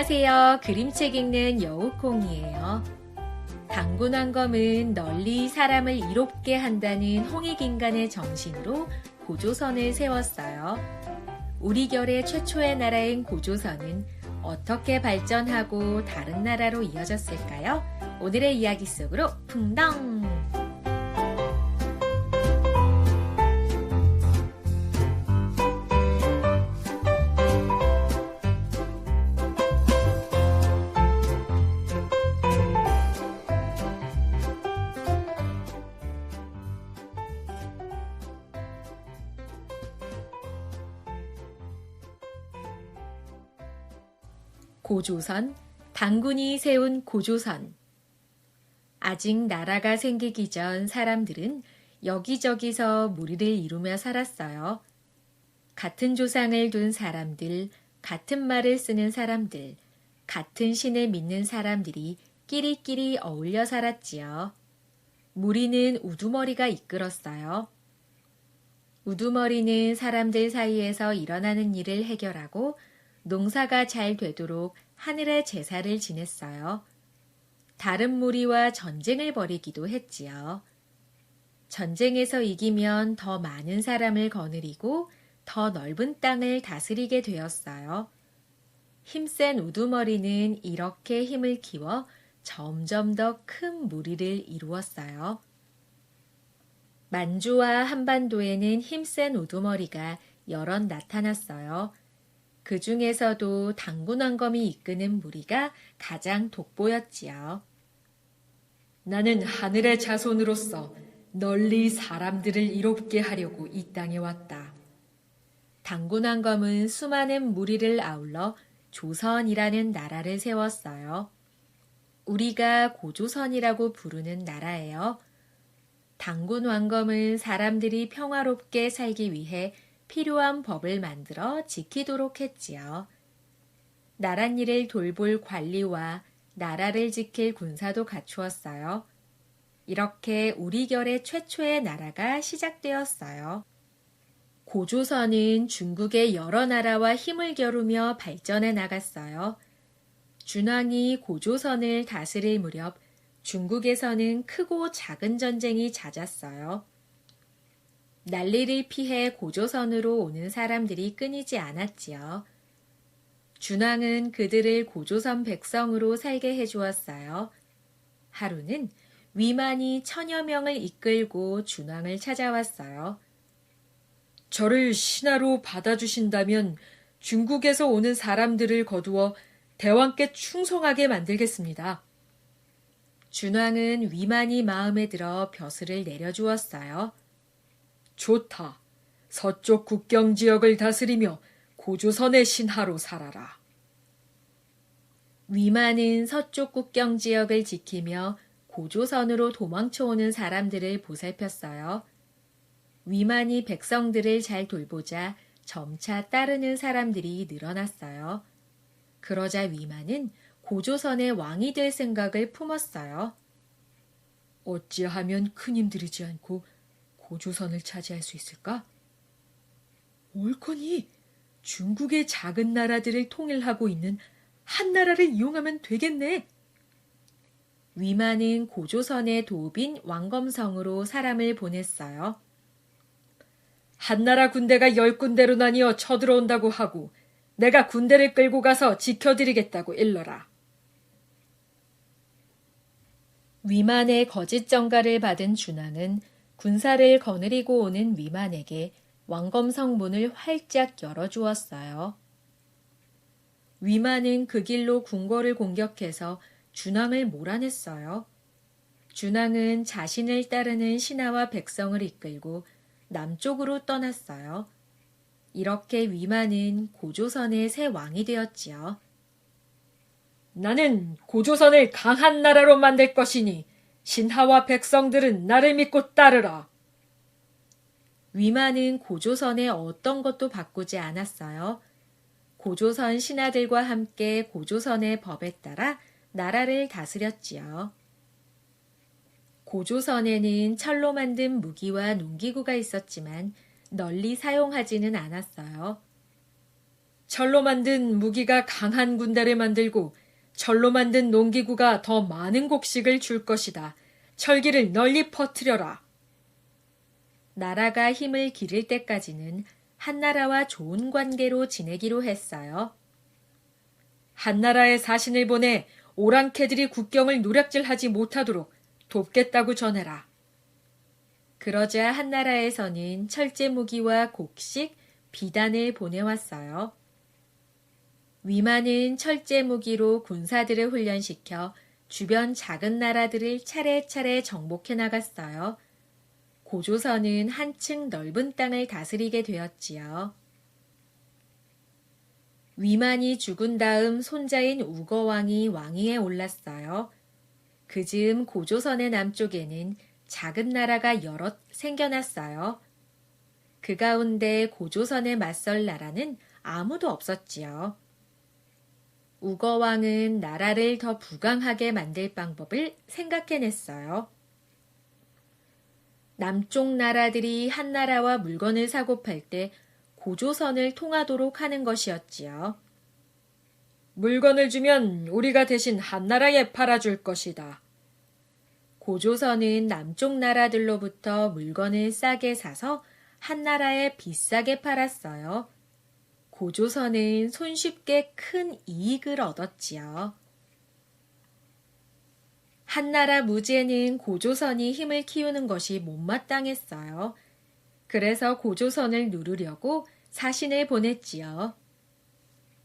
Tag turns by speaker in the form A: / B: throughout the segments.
A: 안녕하세요. 그림책 읽는 여우콩이에요. 당군왕검은 널리 사람을 이롭게 한다는 홍익인간의 정신으로 고조선을 세웠어요. 우리 결의 최초의 나라인 고조선은 어떻게 발전하고 다른 나라로 이어졌을까요? 오늘의 이야기 속으로 풍덩! 고조선, 당군이 세운 고조선. 아직 나라가 생기기 전 사람들은 여기저기서 무리를 이루며 살았어요. 같은 조상을 둔 사람들, 같은 말을 쓰는 사람들, 같은 신을 믿는 사람들이 끼리끼리 어울려 살았지요. 무리는 우두머리가 이끌었어요. 우두머리는 사람들 사이에서 일어나는 일을 해결하고 농사가 잘 되도록 하늘의 제사를 지냈어요. 다른 무리와 전쟁을 벌이기도 했지요. 전쟁에서 이기면 더 많은 사람을 거느리고 더 넓은 땅을 다스리게 되었어요. 힘센 우두머리는 이렇게 힘을 키워 점점 더 큰 무리를 이루었어요. 만주와 한반도에는 힘센 우두머리가 여럿 나타났어요. 그 중에서도 당군왕검이 이끄는 무리가 가장 돋보였지요. 나는 하늘의 자손으로서 널리 사람들을 이롭게 하려고 이 땅에 왔다. 당군왕검은 수많은 무리를 아울러 조선이라는 나라를 세웠어요. 우리가 고조선이라고 부르는 나라예요. 당군 왕검은 사람들이 평화롭게 살기 위해 필요한 법을 만들어 지키도록 했지요. 나랏일을 돌볼 관리와 나라를 지킬 군사도 갖추었어요. 이렇게 우리 결의 최초의 나라가 시작되었어요. 고조선은 중국의 여러 나라와 힘을 겨루며 발전해 나갔어요. 준왕이 고조선을 다스릴 무렵 중국에서는 크고 작은 전쟁이 잦았어요. 난리를 피해 고조선으로 오는 사람들이 끊이지 않았지요. 준왕은 그들을 고조선 백성으로 살게 해주었어요. 하루는 위만이 천여 명을 이끌고 준왕을 찾아왔어요. 저를 신하로 받아주신다면 중국에서 오는 사람들을 거두어 대왕께 충성하게 만들겠습니다. 준왕은 위만이 마음에 들어 벼슬을 내려주었어요. 좋다. 서쪽 국경 지역을 다스리며 고조선의 신하로 살아라. 위만은 서쪽 국경 지역을 지키며 고조선으로 도망쳐오는 사람들을 보살폈어요. 위만이 백성들을 잘 돌보자 점차 따르는 사람들이 늘어났어요. 그러자 위만은 고조선의 왕이 될 생각을 품었어요. 어찌하면 큰 힘들이지 않고 고조선을 차지할 수 있을까? 옳거니 중국의 작은 나라들을 통일하고 있는 한 나라를 이용하면 되겠네. 위만은 고조선의 도읍인 왕검성으로 사람을 보냈어요. 한나라 군대가 열 군데로 나뉘어 쳐들어온다고 하고 내가 군대를 끌고 가서 지켜드리겠다고 일러라. 위만의 거짓 정가를 받은 준왕은 군사를 거느리고 오는 위만에게 왕검성 문을 활짝 열어주었어요. 위만은 그 길로 궁궐을 공격해서 준왕을 몰아냈어요. 준왕은 자신을 따르는 신하와 백성을 이끌고 남쪽으로 떠났어요. 이렇게 위만은 고조선의 새 왕이 되었지요. 나는 고조선을 강한 나라로 만들 것이니 신하와 백성들은 나를 믿고 따르라. 위만은 고조선의 어떤 것도 바꾸지 않았어요. 고조선 신하들과 함께 고조선의 법에 따라 나라를 다스렸지요. 고조선에는 철로 만든 무기와 농기구가 있었지만 널리 사용하지는 않았어요. 철로 만든 무기가 강한 군대를 만들고 철로 만든 농기구가 더 많은 곡식을 줄 것이다. 철기를 널리 퍼뜨려라. 나라가 힘을 기를 때까지는 한나라와 좋은 관계로 지내기로 했어요. 한나라에 사신을 보내 오랑캐들이 국경을 노략질하지 못하도록 돕겠다고 전해라. 그러자 한나라에서는 철제 무기와 곡식, 비단을 보내왔어요. 위만은 철제 무기로 군사들을 훈련시켜 주변 작은 나라들을 차례차례 정복해 나갔어요. 고조선은 한층 넓은 땅을 다스리게 되었지요. 위만이 죽은 다음 손자인 우거왕이 왕위에 올랐어요. 그 즈음 고조선의 남쪽에는 작은 나라가 여럿 생겨났어요. 그 가운데 고조선에 맞설 나라는 아무도 없었지요. 우거왕은 나라를 더 부강하게 만들 방법을 생각해냈어요. 남쪽 나라들이 한나라와 물건을 사고 팔 때 고조선을 통하도록 하는 것이었지요. 물건을 주면 우리가 대신 한나라에 팔아줄 것이다. 고조선은 남쪽 나라들로부터 물건을 싸게 사서 한나라에 비싸게 팔았어요. 고조선은 손쉽게 큰 이익을 얻었지요. 한나라 무제는 고조선이 힘을 키우는 것이 못마땅했어요. 그래서 고조선을 누르려고 사신을 보냈지요.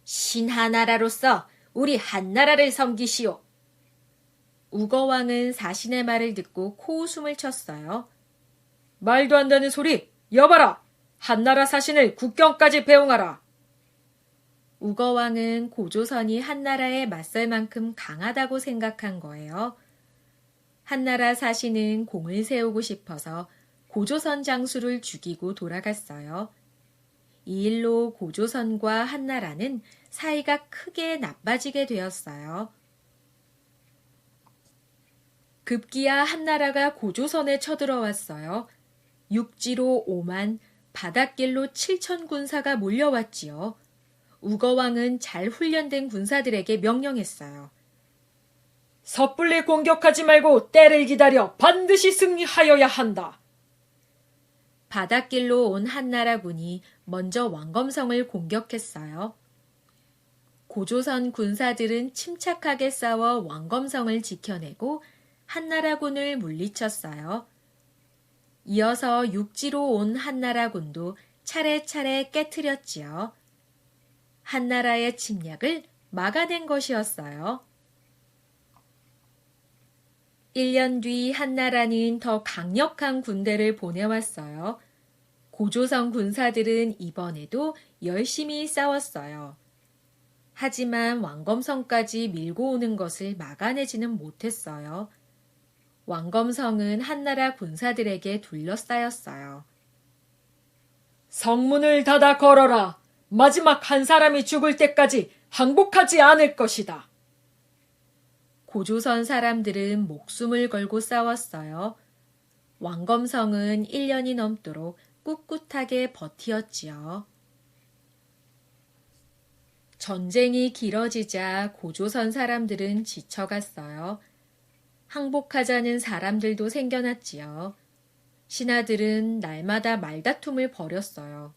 A: 신하나라로서 우리 한나라를 섬기시오. 우거왕은 사신의 말을 듣고 코웃음을 쳤어요. 말도 안 되는 소리, 여봐라! 한나라 사신을 국경까지 배웅하라! 우거왕은 고조선이 한나라에 맞설 만큼 강하다고 생각한 거예요. 한나라 사신은 공을 세우고 싶어서 고조선 장수를 죽이고 돌아갔어요. 이 일로 고조선과 한나라는 사이가 크게 나빠지게 되었어요. 급기야 한나라가 고조선에 쳐들어왔어요. 육지로 5만, 바닷길로 7천 군사가 몰려왔지요. 우거왕은 잘 훈련된 군사들에게 명령했어요. 섣불리 공격하지 말고 때를 기다려 반드시 승리하여야 한다. 바닷길로 온 한나라군이 먼저 왕검성을 공격했어요. 고조선 군사들은 침착하게 싸워 왕검성을 지켜내고 한나라군을 물리쳤어요. 이어서 육지로 온 한나라군도 차례차례 깨뜨렸지요. 한나라의 침략을 막아낸 것이었어요. 1년 뒤 한나라는 더 강력한 군대를 보내왔어요. 고조선 군사들은 이번에도 열심히 싸웠어요. 하지만 왕검성까지 밀고 오는 것을 막아내지는 못했어요. 왕검성은 한나라 군사들에게 둘러싸였어요. 성문을 닫아 걸어라. 마지막 한 사람이 죽을 때까지 항복하지 않을 것이다. 고조선 사람들은 목숨을 걸고 싸웠어요. 왕검성은 1년이 넘도록 꿋꿋하게 버티었지요. 전쟁이 길어지자 고조선 사람들은 지쳐갔어요. 항복하자는 사람들도 생겨났지요. 신하들은 날마다 말다툼을 벌였어요.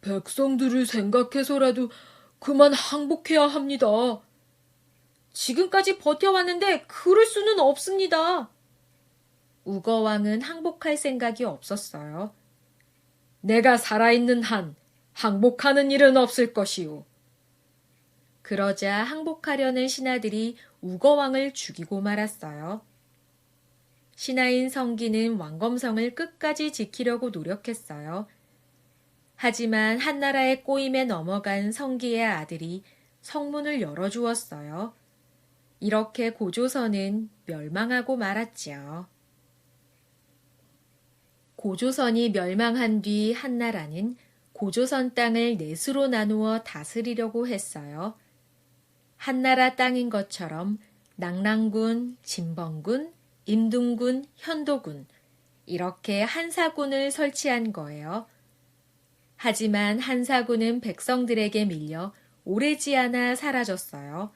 A: 백성들을 생각해서라도 그만 항복해야 합니다. 지금까지 버텨왔는데 그럴 수는 없습니다. 우거왕은 항복할 생각이 없었어요. 내가 살아있는 한 항복하는 일은 없을 것이오. 그러자 항복하려는 신하들이 우거왕을 죽이고 말았어요. 신하인 성기는 왕검성을 끝까지 지키려고 노력했어요. 하지만 한나라의 꼬임에 넘어간 성기의 아들이 성문을 열어주었어요. 이렇게 고조선은 멸망하고 말았지요. 고조선이 멸망한 뒤 한나라는 고조선 땅을 넷으로 나누어 다스리려고 했어요. 한나라 땅인 것처럼 낙랑군, 진번군, 임둥군, 현도군 이렇게 한사군을 설치한 거예요. 하지만 한사군은 백성들에게 밀려 오래지 않아 사라졌어요.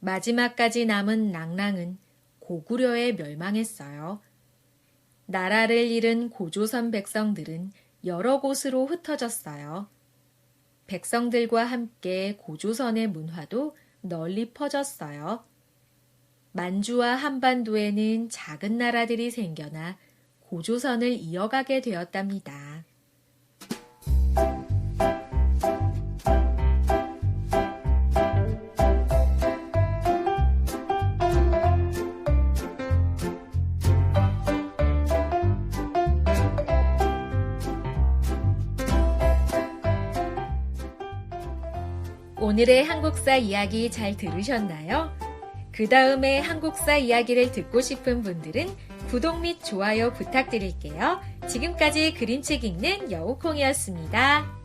A: 마지막까지 남은 랑랑은 고구려에 멸망했어요. 나라를 잃은 고조선 백성들은 여러 곳으로 흩어졌어요. 백성들과 함께 고조선의 문화도 널리 퍼졌어요. 만주와 한반도에는 작은 나라들이 생겨나 고조선을 이어가게 되었답니다. 오늘의 한국사 이야기 잘 들으셨나요? 그 다음에 한국사 이야기를 듣고 싶은 분들은 구독 및 좋아요 부탁드릴게요. 지금까지 그림책 읽는 여우콩이었습니다.